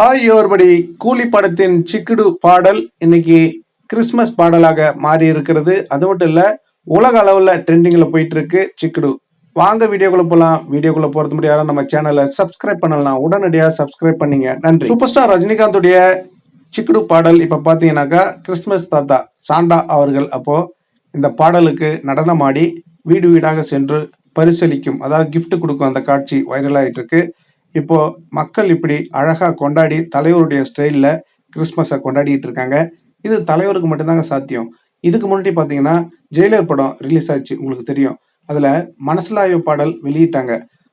Hi யோர்படி கூலி படத்தின் சிக்குடு பாடல் இன்னைக்கு கிறிஸ்மஸ் பாடலாக மாறி இருக்கிறது அது மட்டும் இல்ல உலக அளவில் ட்ரெண்டிங்கில் போயிட்டு இருக்கு சிக்குடு. வாங்க வீடியோக்குள்ள போலாம். வீடியோக்குள்ள போறது முடியாத நம்ம சேனலை சப்ஸ்கிரைப் பண்ணலாம் உடனடியாக சப்ஸ்கிரைப் பண்ணீங்க. நன்றி. சூப்பர் ஸ்டார் ரஜினிகாந்துடைய சிக்குடு பாடல் இப்போ பார்த்தீங்கன்னாக்கா கிறிஸ்மஸ் தாத்தா சாண்டா அவர்கள். அப்போ இந்த பாடலுக்கு நடனமாடி வீடு வீடாக சென்று பரிசளிக்கும் அதாவது கிஃப்ட் கொடுக்கும் அந்த காட்சி வைரலாயிட்டு இருக்கு இப்போ மக்கள் இப்படி அழகா கொண்டாடி தலைவருடைய ஸ்டைல்ல கிறிஸ்மஸை கொண்டாடிட்டு இருக்காங்க. இது தலைவருக்கு மட்டும்தாங்க சாத்தியம். இதுக்கு முன்னாடி பாத்தீங்கன்னா ஜெயிலர் படம் ரிலீஸ் ஆச்சு உங்களுக்கு தெரியும். அதுல மனசிலாய பாடல் வெளியிட்டாங்க.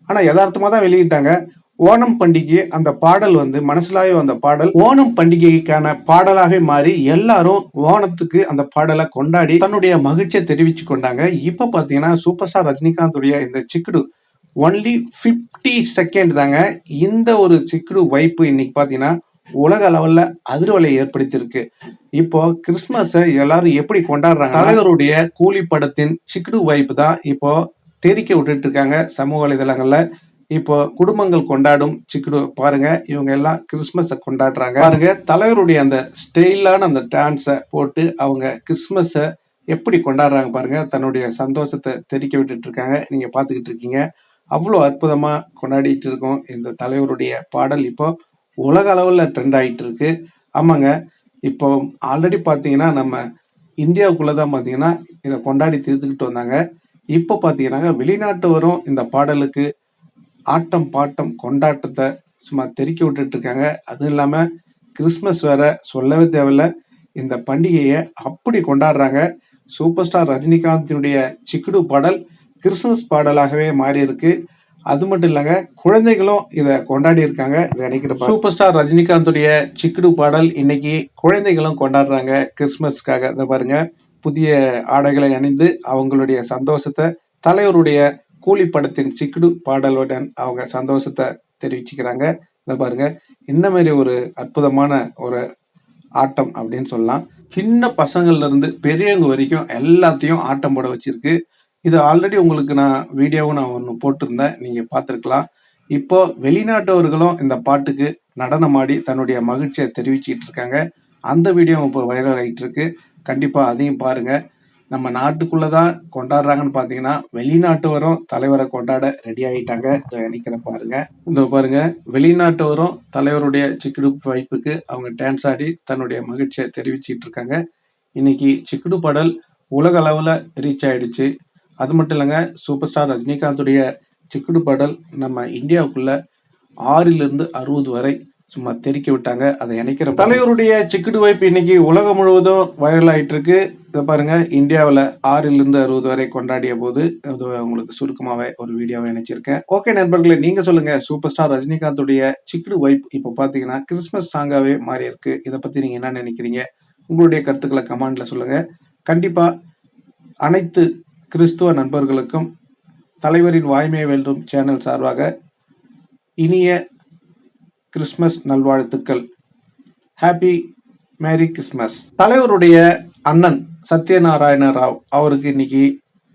ஆனா யதார்த்தமா தான் வெளியிட்டாங்க. ஓணம் பண்டிகை அந்த பாடல் வந்து மனசிலாய அந்த பாடல் ஓணம் பண்டிகைக்கான பாடலாகவே மாறி எல்லாரும் ஓணத்துக்கு அந்த பாடலை கொண்டாடி தன்னுடைய மகிழ்ச்சியை தெரிவிச்சு கொண்டாங்க. இப்ப பாத்தீங்கன்னா சூப்பர் ஸ்டார் ரஜினிகாந்துடைய இந்த சிக்குடு ஒன்லி 50 செகண்ட் தாங்க. இந்த ஒரு சிக்குடு வைப்பு இன்னைக்கு பார்த்தீங்கன்னா உலக அளவில் அதிர்வலை ஏற்படுத்தியிருக்கு. இப்போ கிறிஸ்மஸை எல்லாரும் எப்படி கொண்டாடுறாங்க தலைவருடைய கூலி படத்தின் சிக்குடு வைப்பு தான் இப்போ தெரிக்க விட்டுட்டு இருக்காங்க சமூக வலைதளங்கள்ல. இப்போ குடும்பங்கள் கொண்டாடும் சிக்குடு பாருங்க இவங்க எல்லாம் கிறிஸ்மஸை கொண்டாடுறாங்க. பாருங்க தலைவருடைய அந்த ஸ்டைலான அந்த டான்ஸை போட்டு அவங்க கிறிஸ்மஸை எப்படி கொண்டாடுறாங்க பாருங்க. தன்னுடைய சந்தோஷத்தை தெரிக்க விட்டுட்டு இருக்காங்க நீங்க பாத்துக்கிட்டு இருக்கீங்க அவ்வளோ அற்புதமாக கொண்டாடிட்டு இருக்கோம் இந்த தலைவருடைய பாடல். இப்போ உலக அளவில் ட்ரெண்ட் ஆகிட்டு இருக்கு ஆமாங்க. இப்போ ஆல்ரெடி பார்த்தீங்கன்னா நம்ம இந்தியாவுக்குள்ளே தான் பார்த்தீங்கன்னா இதை கொண்டாடி தீர்த்துக்கிட்டு வந்தாங்க. இப்போ பாத்தீங்கன்னா வெளிநாட்டு வரும் இந்த பாடலுக்கு ஆட்டம் பாட்டம் கொண்டாட்டத்தை சும்மா தெருக்கி விட்டுட்டு இருக்காங்க அதுவும் இல்லாமல் கிறிஸ்மஸ் வேற சொல்லவே தேவையில்ல. இந்த பண்டிகையை அப்படி கொண்டாடுறாங்க. சூப்பர் ஸ்டார் ரஜினிகாந்தினுடைய சிக்குடு பாடல் கிறிஸ்துமஸ் பாடலாகவே மாறி இருக்கு அது மட்டும் இல்லைங்க குழந்தைகளும் இதை கொண்டாடி இருக்காங்க. இதை நினைக்கிறப்ப சூப்பர் ஸ்டார் ரஜினிகாந்துடைய சிக்குடு பாடல் இன்னைக்கு குழந்தைகளும் கொண்டாடுறாங்க கிறிஸ்துமஸ்க்காக. இதை பாருங்க. புதிய ஆடைகளை அணிந்து அவங்களுடைய சந்தோஷத்தை தலைவருடைய கூலி படத்தின் சிக்குடு பாடலுடன் அவங்க சந்தோஷத்தை தெரிவிச்சுக்கிறாங்க. இதை பாருங்க. இந்த மாதிரி ஒரு அற்புதமான ஒரு ஆட்டம் அப்படின்னு சொல்லலாம். சின்ன பசங்கள்ல இருந்து பெரியவங்க வரைக்கும் எல்லாத்தையும் ஆட்டம் போட வச்சிருக்கு. இது ஆல்ரெடி உங்களுக்கு நான் வீடியோவும் நான் ஒன்று போட்டிருந்தேன். நீங்கள் பார்த்துருக்கலாம். இப்போ வெளிநாட்டவர்களும் இந்த பாட்டுக்கு நடனமாடி தன்னுடைய மகிழ்ச்சியை தெரிவிச்சுக்கிட்டு இருக்காங்க. அந்த வீடியோ இப்போ வைரல் ஆகிட்டு இருக்கு. கண்டிப்பாக அதையும் பாருங்கள் நம்ம நாட்டுக்குள்ளே தான் கொண்டாடுறாங்கன்னு பார்த்தீங்கன்னா வெளிநாட்டவரும் தலைவரை கொண்டாட ரெடி ஆகிட்டாங்க நினைக்கிறேன் நினைக்கிற பாருங்க. இந்த பாருங்க. வெளிநாட்டவரும் தலைவருடைய சிக்குடு வைப்புக்கு அவங்க டான்ஸ் ஆடி தன்னுடைய மகிழ்ச்சியை தெரிவிச்சிட்டு இருக்காங்க. இன்னைக்கு சிக்குடு பாடல் உலக அளவில் ரீச் ஆயிடுச்சு. அது மட்டும் இல்லைங்க சூப்பர் ஸ்டார் ரஜினிகாந்துடைய சிக்குடு பாடல் நம்ம இந்தியாவுக்குள்ள ஆறிலிருந்து இருந்து அறுபது வரை சும்மா தெறிக்க விட்டாங்க. அதை இணைக்கிற தலைவருடைய சிக்குடு வைப்பு இன்னைக்கு உலகம் முழுவதும் வைரல் ஆயிட்டு இருக்கு இதை பாருங்க இந்தியாவில் ஆறிலிருந்து இருந்து அறுபது வரை கொண்டாடிய போது அது உங்களுக்கு சுருக்கமாகவே ஒரு வீடியோவை இணைச்சிருக்கேன். ஓகே நண்பர்களே நீங்க சொல்லுங்க சூப்பர் ஸ்டார் ரஜினிகாந்துடைய சிக்குடு வைப் இப்போ பார்த்தீங்கன்னா கிறிஸ்மஸ் சாங்காவே மாறி இருக்கு இதை பத்தி நீங்க என்ன நினைக்கிறீங்க? உங்களுடைய கருத்துக்களை கமெண்ட்ல சொல்லுங்க. கண்டிப்பா அனைத்து கிறிஸ்துவ நண்பர்களுக்கும் தலைவரின் வாய்மை வெல்லும் சேனல் சார்பாக இனிய கிறிஸ்மஸ் நல்வாழ்த்துக்கள். ஹாப்பி மேரி கிறிஸ்மஸ் தலைவருடைய அண்ணன் சத்யநாராயண ராவ் அவருக்கு இன்னைக்கு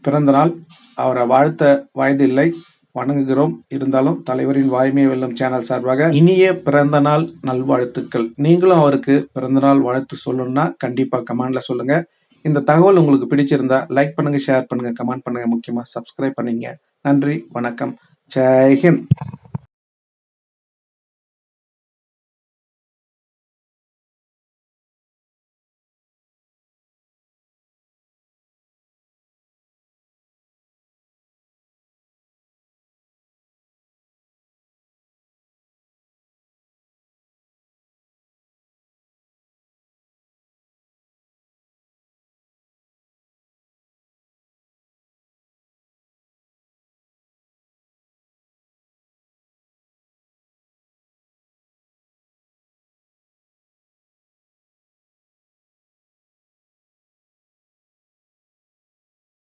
பிறந்த நாள். அவரை வாழ்த்த வயதில்லை வணங்குகிறோம். இருந்தாலும் தலைவரின் வாய்மை வெல்லும் சேனல் சார்பாக இனிய பிறந்த நாள் நல்வாழ்த்துக்கள். நீங்களும் அவருக்கு பிறந்தநாள் வாழ்த்து சொல்லணும்னா கண்டிப்பா கமெண்ட்ல சொல்லுங்க. இந்த தகவல் உங்களுக்கு பிடிச்சிருந்தா லைக் பண்ணுங்க ஷேர் பண்ணுங்க கமெண்ட் பண்ணுங்க. முக்கியமா சப்ஸ்கிரைப் பண்ணுங்க. நன்றி வணக்கம். ஜெய்ஹிந்த்